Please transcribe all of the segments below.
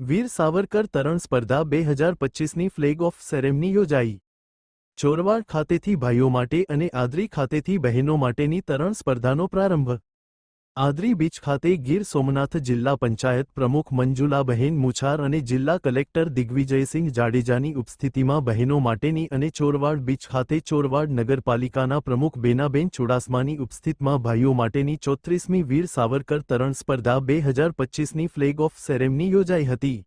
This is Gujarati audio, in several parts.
વીર સાવરકર તરણ સ્પર્ધા બે હજાર પચીસની ફ્લેગ ઓફ સેરેમની યોજાઈ. ચોરવાડ ખાતેથી ભાઈઓ માટે અને આદરી ખાતેથી બહેનો માટેની તરણ સ્પર્ધાનો પ્રારંભ. આદરી બીચ ખાતે ગીર સોમનાથ જિલ્લા પંચાયત પ્રમુખ મંજુલાબહેન મુછાર અને જિલ્લા કલેક્ટર દિગ્વિજયસિંહ જાડેજાની ઉપસ્થિતિમાં બહેનો માટેની અને ચોરવાડ બીચ ખાતે ચોરવાડ નગરપાલિકાના પ્રમુખ બેનાબેન ચુડાસમાની ઉપસ્થિતમાં ભાઈઓ માટેની ચોત્રીસમી વીર સાવરકર તરણ સ્પર્ધા બે હજાર પચીસની ફ્લેગ ઓફ સેરેમની યોજાઈ હતી.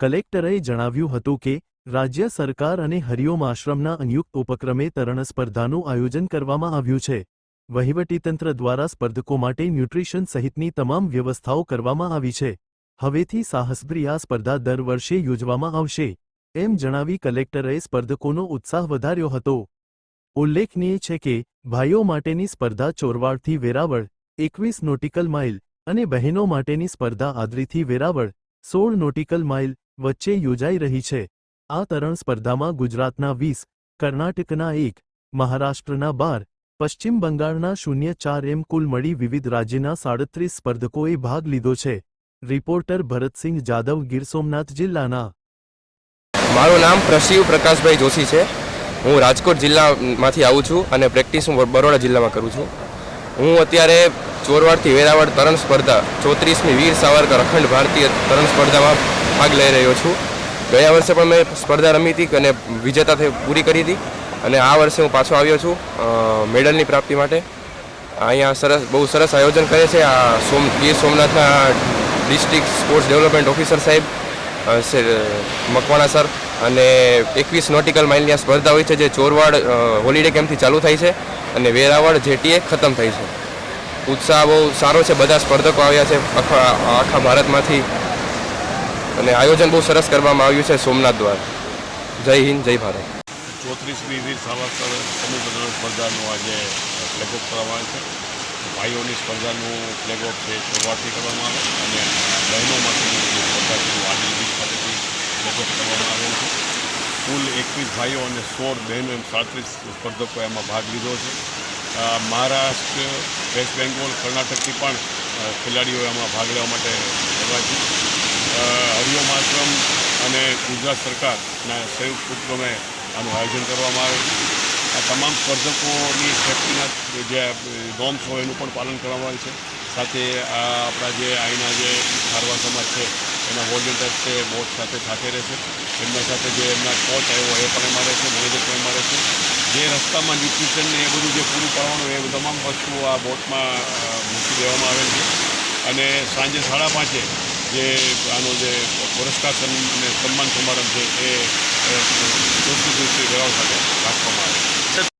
કલેક્ટરે જણાવ્યું હતું કે, રાજ્ય સરકાર અને હરિઓમ આશ્રમના સંયુક્ત ઉપક્રમે તરણ સ્પર્ધાનું આયોજન કરવામાં આવ્યું છે. વહીવટીતંત્ર દ્વારા સ્પર્ધકો માટે ન્યુટ્રિશન સહિતની તમામ વ્યવસ્થાઓ કરવામાં આવી છે. હવેથી સાહસભરી આ સ્પર્ધા દર વર્ષે યોજવામાં આવશે, એમ જણાવી કલેક્ટરે સ્પર્ધકોનો ઉત્સાહ વધાર્યો હતો. ઉલ્લેખનીય છે કે, ભાઈઓ માટેની સ્પર્ધા ચોરવાડથી વેરાવળ, એકવીસ નોટિકલ માઇલ અને બહેનો માટેની સ્પર્ધા આદરીથી વેરાવળ, સોળ નોટિકલ માઇલ વચ્ચે યોજાઈ રહી છે. આ તરણ સ્પર્ધામાં ગુજરાતના વીસ, કર્ણાટકના એક, મહારાષ્ટ્રના બાર પશ્ચિમ બંગાળના શૂન્ય ચાર એમ કુલ મળી વિવિધ રાજ્યના સાડત્રીસ સ્પર્ધકોએ ભાગ લીધો છે. રિપોર્ટર ભરતસિંહ જાદવ ગીર સોમનાથ જિલ્લાના. મારું નામ પ્રશિવ પ્રકાશભાઈ જોશી છે. હું રાજકોટ જિલ્લામાંથી આવું છું અને પ્રેક્ટિસ હું બરોડા જિલ્લામાં કરું છું. હું અત્યારે ચોરવાડથી વેરાવળ તરણ સ્પર્ધા ચોત્રીસમી વીર સાવરકર અખંડ ભારતીય તરણ સ્પર્ધામાં ભાગ લઈ રહ્યો છું. ગયા વર્ષે પણ મેં સ્પર્ધા રમી હતી અને વિજેતા પૂરી કરી હતી. અને આ વર્ષે હું પાછો આવ્યો છું મેડલની પ્રાપ્તિ માટે. અહીંયા સરસ, બહુ સરસ આયોજન કરે છે આ સોમ ગીર સોમનાથના ડિસ્ટ્રિક્ટ સ્પોર્ટ્સ ડેવલપમેન્ટ ઓફિસર સાહેબ મકવાણા સર અને એકવીસ નોટિકલ માઇલની આ સ્પર્ધા હોય છે જે ચોરવાડ હોલિડે કેમ્પથી ચાલુ થાય છે અને વેરાવળ જેટીએ ખતમ થાય છે. ઉત્સાહ બહુ સારો છે, બધા સ્પર્ધકો આવ્યા છે આખા આખા ભારતમાંથી. અને આયોજન બહુ સરસ કરવામાં આવ્યું છે સોમનાથ દ્વારા. જય હિન્દ, જય ભારત. ચોત્રીસમી વીર સાવરકર સમૂહ પ્રદર્શન સ્પર્ધાનું આજે ફ્લેગ ઓફ કરવામાં આવે છે. ભાઈઓની સ્પર્ધાનું ફ્લેગ ઓફ છે શરૂઆતથી કરવામાં આવે અને બહેનો માટેની સ્પર્ધાનું વાડી બીચ ખાતેથી ફ્લેગ ઓફ કરવામાં આવેલ છે. કુલ એકવીસ ભાઈઓ અને સોળ બહેનો એમ સાડત્રીસ સ્પર્ધકોએ એમાં ભાગ લીધો છે. મહારાષ્ટ્ર, વેસ્ટ બેંગોલ, કર્ણાટકથી પણ ખેલાડીઓ એમાં ભાગ લેવા માટે આવ્યા છે. હરિઓમ આશ્રમ અને ગુજરાત સરકારના સંયુક્ત ઉપક્રમે આનું આયોજન કરવામાં આવે આ તમામ સ્પર્ધકોની સેફ્ટીના જે નોર્મ્સ હોય એનું પણ પાલન કરવામાં આવે છે. સાથે આ આપણા જે અહીંના જે ખારવા સમાજ છે, એના વોલેન્ટિયર્સ છે, બોટ સાથે સાથે રહેશે. એમના સાથે જે એમના કોચ આવ્યો એ પણ એમાં રહેશે, મેનેજર પણ એમાં રહેશે. જે રસ્તામાં ન્યુટ્રિશન ને એ બધું જે પૂરું પાડવાનું એ તમામ વસ્તુઓ આ બોટમાં મૂકી દેવામાં આવેલ છે. અને સાંજે સાડા પાંચે જે, આનો જે પુરસ્કાર અને સન્માન સમારંભ છે એ સંસ્કૃતિ જોશી જોશી રાખવામાં આવે રાખવામાં